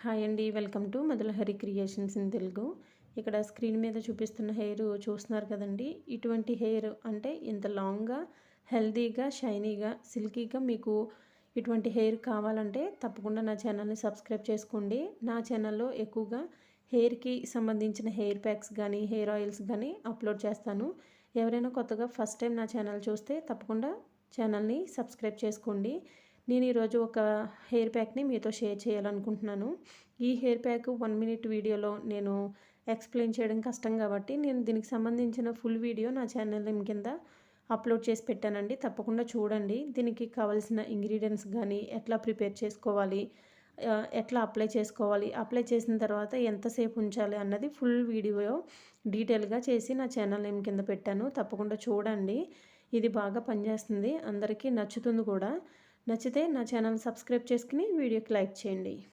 Hi అండి welcome to Madhulahari creations in Telugu. ఇక్కడ screen మీద చూపిస్తున్న హెయిర్ చూస్తున్నారు కదండి. ఇటువంటి హెయిర్ అంటే ఇంత లాంగ్గా హెల్తీగా షైనీగా సిల్కీగా మీకు ఇటువంటి హెయిర్ కావాలంటే తప్పకుండా నా ఛానల్ని సబ్స్క్రైబ్ చేసుకోండి. నా ఛానల్లో ఎక్కువగా హెయిర్కి సంబంధించిన హెయిర్ ప్యాక్స్ కానీ హెయిర్ ఆయిల్స్ కానీ అప్లోడ్ చేస్తాను. ఎవరైనా కొత్తగా ఫస్ట్ టైం నా ఛానల్ చూస్తే తప్పకుండా ఛానల్ని సబ్స్క్రైబ్ చేసుకోండి. నేను ఈరోజు ఒక హెయిర్ ప్యాక్ని మీతో షేర్ చేయాలనుకుంటున్నాను. ఈ హెయిర్ ప్యాక్ వన్ మినిట్ వీడియోలో నేను ఎక్స్ప్లెయిన్ చేయడం కష్టం కాబట్టి నేను దీనికి సంబంధించిన ఫుల్ వీడియో నా ఛానల్ కింద అప్లోడ్ చేసి పెట్టానండి. తప్పకుండా చూడండి. దీనికి కావాల్సిన ఇంగ్రీడియంట్స్ కానీ ఎట్లా ప్రిపేర్ చేసుకోవాలి ఎట్లా అప్లై చేసుకోవాలి అప్లై చేసిన తర్వాత ఎంతసేపు ఉంచాలి అన్నది ఫుల్ వీడియో డీటెయిల్గా చేసి నా ఛానల్ నేమ్ కింద పెట్టాను. తప్పకుండా చూడండి. ఇది బాగా పనిచేస్తుంది. అందరికీ నచ్చుతుంది కూడా. నచ్చితే నా ఛానల్ సబ్స్క్రైబ్ చేసుకుని వీడియోకి లైక్ చేయండి.